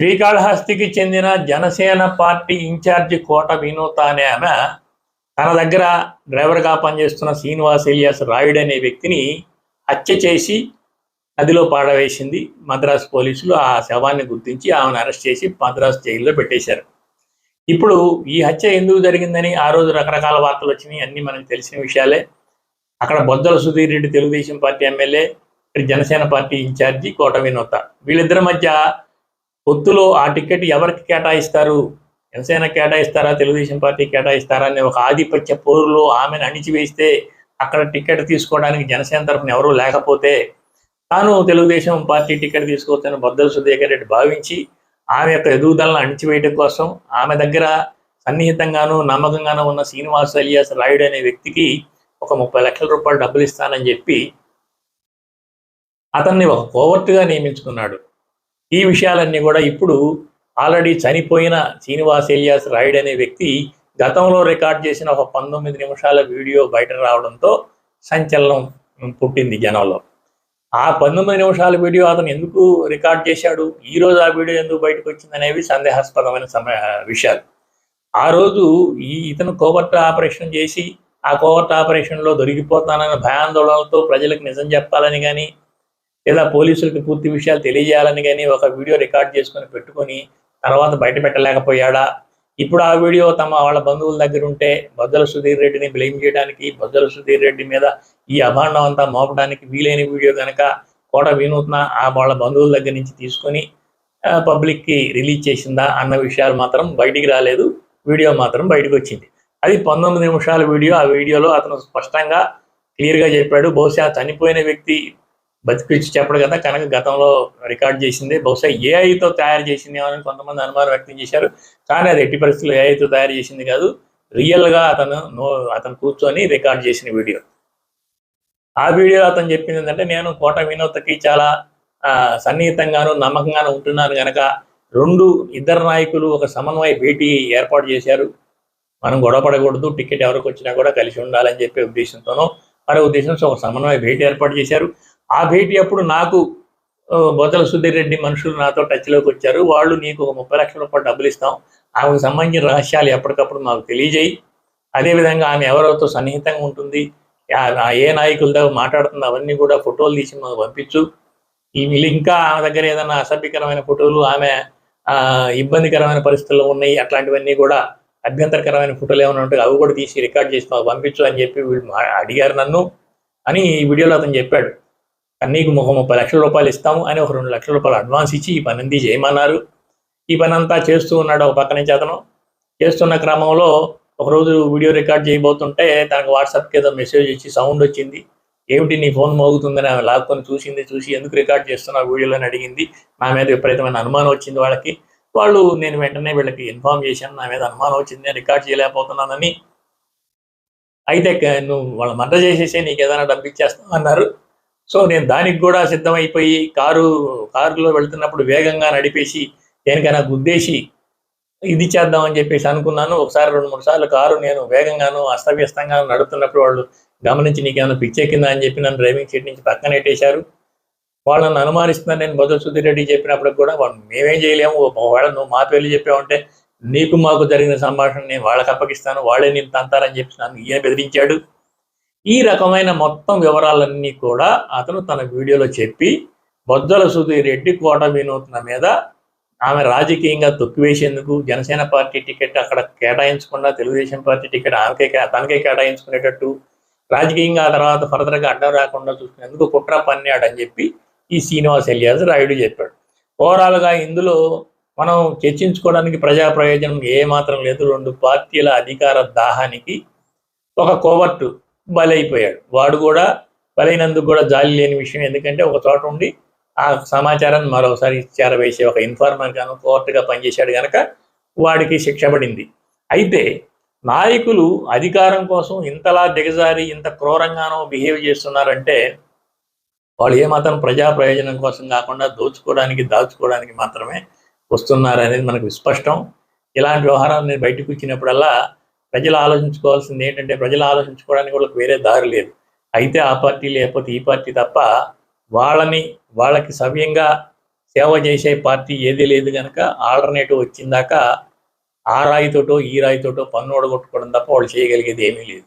శ్రీకాళహస్తికి చెందిన Janasena party incharge Kota Vinutha అనే ఆమె తన దగ్గర డ్రైవర్గా పనిచేస్తున్న శ్రీనివాస్ ఎలియాస్ రాయుడు అనే వ్యక్తిని హత్య చేసి నదిలో పాడవేసింది. మద్రాసు పోలీసులు ఆ శవాన్ని గుర్తించి ఆమెను అరెస్ట్ చేసి మద్రాసు జైల్లో పెట్టేశారు. ఇప్పుడు ఈ హత్య ఎందుకు జరిగిందని ఆ రోజు రకరకాల వార్తలు వచ్చినాయి. అన్ని మనకు తెలిసిన విషయాలే. అక్కడ బొద్దల సుధీర్ రెడ్డి తెలుగుదేశం పార్టీ ఎమ్మెల్యే ఇక్కడ జనసేన పార్టీ ఇన్ఛార్జి కోట వినోత. వీళ్ళిద్దరి మధ్య పొత్తులో ఆ టికెట్ ఎవరికి కేటాయిస్తారు? జనసేన కేటాయిస్తారా? తెలుగుదేశం పార్టీ కేటాయిస్తారా? అనే ఒక ఆధిపత్య పోరులో ఆమెను అణిచివేస్తే అక్కడ టికెట్ తీసుకోవడానికి జనసేన తరఫున ఎవరూ లేకపోతే తాను తెలుగుదేశం పార్టీ టికెట్ తీసుకోవచ్చని బొద్దల సుధేకర్ రెడ్డి భావించి ఆమె యొక్క ఎదుగుదలను అణిచివేయడం కోసం ఆమె దగ్గర సన్నిహితంగాను నమ్మకంగానూ ఉన్న శ్రీనివాస్ అలియాస్ రాయుడు అనే వ్యక్తికి ఒక ముప్పై లక్షల రూపాయలు డబ్బులు ఇస్తానని చెప్పి అతన్ని ఒక కోవర్టుగా నియమించుకున్నాడు. ఈ విషయాలన్నీ కూడా ఇప్పుడు ఆల్రెడీ చనిపోయిన శ్రీనివాస్ ఎలియాస్ రాయుడ్ అనే వ్యక్తి గతంలో రికార్డ్ చేసిన ఒక పంతొమ్మిది నిమిషాల వీడియో బయట రావడంతో సంచలనం పుట్టింది జనంలో. ఆ పంతొమ్మిది నిమిషాల వీడియో అతను ఎందుకు రికార్డ్ చేశాడు? ఈ రోజు ఆ వీడియో ఎందుకు బయటకు వచ్చింది అనేవి సందేహాస్పదమైన సమయ విషయాలు. ఆ రోజు ఈ ఇతను కోవర్ట్ ఆపరేషన్ చేసి ఆ కోవర్ట్ ఆపరేషన్లో దొరికిపోతానన్న భయాందోళనలతో ప్రజలకు నిజం చెప్పాలని కానీ లేదా పోలీసులకు పూర్తి విషయాలు తెలియజేయాలని కానీ ఒక వీడియో రికార్డ్ చేసుకొని పెట్టుకొని తర్వాత బయట పెట్టలేకపోయాడా? ఇప్పుడు ఆ వీడియో తమ వాళ్ళ బంధువుల దగ్గర ఉంటే బొద్దల సుధీర్ రెడ్డిని బ్లేమ్ చేయడానికి బొద్దల సుధీర్ రెడ్డి మీద ఈ అభాండం అంతా మోపడానికి వీలైన వీడియో కనుక కోట వినూత్న ఆ వాళ్ళ బంధువుల దగ్గర నుంచి తీసుకొని పబ్లిక్కి రిలీజ్ చేసిందా అన్న విషయాలు మాత్రం బయటికి రాలేదు. వీడియో మాత్రం బయటకు వచ్చింది. అది పంతొమ్మిది నిమిషాల వీడియో. ఆ వీడియోలో అతను స్పష్టంగా క్లియర్గా చెప్పాడు. బహుశా చనిపోయిన వ్యక్తి బతికిచ్చి చెప్పడం కదా కనుక గతంలో రికార్డ్ చేసింది. బహుశా ఏఐతో తయారు చేసింది అని కొంతమంది అనుమానం వ్యక్తం చేశారు. కానీ అది ఎట్టి పరిస్థితుల్లో ఏఐతో తయారు చేసింది కాదు. రియల్గా అతను నో అతను కూర్చొని రికార్డ్ చేసిన వీడియో. ఆ వీడియో అతను చెప్పింది ఏంటంటే నేను కోట వినోత్కి చాలా సన్నిహితంగాను నమ్మకంగాను ఉంటున్నాను కనుక రెండు ఇద్దరు నాయకులు ఒక సమన్వయ భేటీ ఏర్పాటు చేశారు. మనం గొడవపడకూడదు టికెట్ ఎవరికి వచ్చినా కూడా కలిసి ఉండాలని చెప్పే ఉద్దేశంతోనో మరో ఉద్దేశంతో ఒక సమన్వయ భేటీ ఏర్పాటు చేశారు. ఆ భేటీ అప్పుడు నాకు బొద్దల సుధీర్ రెడ్డి మనుషులు నాతో టచ్లోకి వచ్చారు. వాళ్ళు నీకు ఒక ముప్పై లక్షల రూపాయలు డబ్బులు ఇస్తాం. ఆమెకు సంబంధించిన రహస్యాలు ఎప్పటికప్పుడు మాకు తెలియజేయి. అదేవిధంగా ఆమె ఎవరితో సన్నిహితంగా ఉంటుంది ఏ నాయకులతో మాట్లాడుతుందో అవన్నీ కూడా ఫోటోలు తీసి మాకు పంపించు. ఇంకా ఆమె దగ్గర ఏదైనా అసభ్యకరమైన ఫోటోలు ఆమె ఆ, ఇబ్బందికరమైన పరిస్థితుల్లో ఉన్నాయి అట్లాంటివన్నీ కూడా అభ్యంతరకరమైన ఫోటోలు ఏమైనా ఉంటాయి అవి కూడా తీసి రికార్డ్ చేసి మాకు పంపించు అని చెప్పి వీళ్ళు మా- అడిగారు నన్ను అని ఈ వీడియోలో అతను చెప్పాడు. నీకు ఒక ముప్పై లక్షల రూపాయలు ఇస్తాము అని ఒక రెండు లక్షల రూపాయలు అడ్వాన్స్ ఇచ్చి ఈ పని చేయమన్నారు. ఈ పని అంతా చేస్తూ ఉన్నాడు ఒక పక్క నుంచి అతను. చేస్తున్న క్రమంలో ఒకరోజు వీడియో రికార్డ్ చేయబోతుంటే తనకు వాట్సాప్కి ఏదో మెసేజ్ ఇచ్చి సౌండ్ వచ్చింది. ఏమిటి నీ ఫోన్ మోగుతుందని ఆమె లాక్కొని చూసింది చూసి ఎందుకు రికార్డ్ చేస్తున్నా వీడియోలో అడిగింది. నా మీద విపరీతమైన అనుమానం వచ్చింది వాళ్ళకి. వాళ్ళు నేను వెంటనే వీళ్ళకి ఇన్ఫార్మ్ చేశాను నా మీద అనుమానం వచ్చింది నేను రికార్డ్ చేయలేకపోతున్నానని. అయితే నువ్వు వాళ్ళ మంట చేసేసి నీకు ఏదైనా డబ్బు ఇచ్చేస్తావు అన్నారు. సో నేను దానికి కూడా సిద్ధమైపోయి కారు కారులో వెళ్తున్నప్పుడు వేగంగా నడిపేసి దేనికైనా గుద్దేసి ఇది చేద్దామని చెప్పేసి అనుకున్నాను. ఒకసారి రెండు మూడు సార్లు కారు నేను వేగంగాను అస్తవ్యస్తంగా నడుపుతున్నప్పుడు వాళ్ళు గమనించి నీకేమైనా కింద అని చెప్పి నన్ను డ్రైవింగ్ సీట్ నుంచి పక్కన పెట్టేశారు వాళ్ళని అనుమానిస్తున్నారు నేను బొద్ద సుధీర్ రెడ్డి చెప్పినప్పుడు కూడా వాళ్ళు మేమేం చేయలేము ఒకవేళ నువ్వు మా పేర్లు చెప్పావంటే నీకు మాకు జరిగిన సంభాషణ నేను వాళ్ళకి అప్పగిస్తాను వాళ్ళే నేను తంతారని చెప్పి నన్ను ఈయన బెదిరించాడు. ఈ రకమైన మొత్తం వివరాలన్నీ కూడా అతను తన వీడియోలో చెప్పి బొద్దల సుధీర్ రెడ్డి కోట వినూత్న మీద ఆమె రాజకీయంగా తొక్కివేసేందుకు జనసేన పార్టీ టికెట్ అక్కడ కేటాయించకుండా తెలుగుదేశం పార్టీ టికెట్ ఆమెకే తనకే కేటాయించుకునేటట్టు రాజకీయంగా ఆ తర్వాత ఫర్దర్గా అడ్డం రాకుండా చూసుకునేందుకు కుట్ర అని చెప్పి ఈ శ్రీనివాస్ ఎలియాజ్ రాయుడు చెప్పాడు. ఓవరాల్గా ఇందులో మనం చర్చించుకోవడానికి ప్రజా ప్రయోజనం ఏ మాత్రం లేదు. రెండు పార్టీల అధికార దాహానికి ఒక కోవర్టు బలైపోయాడు. వాడు కూడా బలైనందుకు కూడా జాలి లేని విషయం. ఎందుకంటే ఒక చోట ఉండి ఆ సమాచారాన్ని మరోసారి చేరవేసే ఒక ఇన్ఫార్మర్ గాను కోర్టుగా పనిచేశాడు కనుక వాడికి శిక్ష పడింది. అయితే నాయకులు అధికారం కోసం ఇంతలా దిగజారి ఇంత క్రూరంగానో బిహేవ్ చేస్తున్నారంటే వాళ్ళు ఏమాత్రం ప్రజా ప్రయోజనం కోసం కాకుండా దోచుకోవడానికి దాచుకోవడానికి మాత్రమే వస్తున్నారు అనేది మనకు విస్పష్టం ఇలాంటి వ్యవహారాన్ని బయటకు వచ్చినప్పుడల్లా ప్రజలు ఆలోచించుకోవాల్సింది ఏంటంటే ప్రజలు ఆలోచించుకోవడానికి వాళ్ళకి వేరే దారి లేదు. అయితే ఆ పార్టీ లేకపోతే ఈ పార్టీ తప్ప వాళ్ళని వాళ్ళకి సవ్యంగా సేవ చేసే పార్టీ ఏదీ లేదు కనుక ఆల్టర్నేటివ్ వచ్చిందాక ఆ రాయితోటో ఈ రాయితోటో పన్ను ఓడగొట్టుకోవడం తప్ప వాళ్ళు చేయగలిగేది ఏమీ లేదు.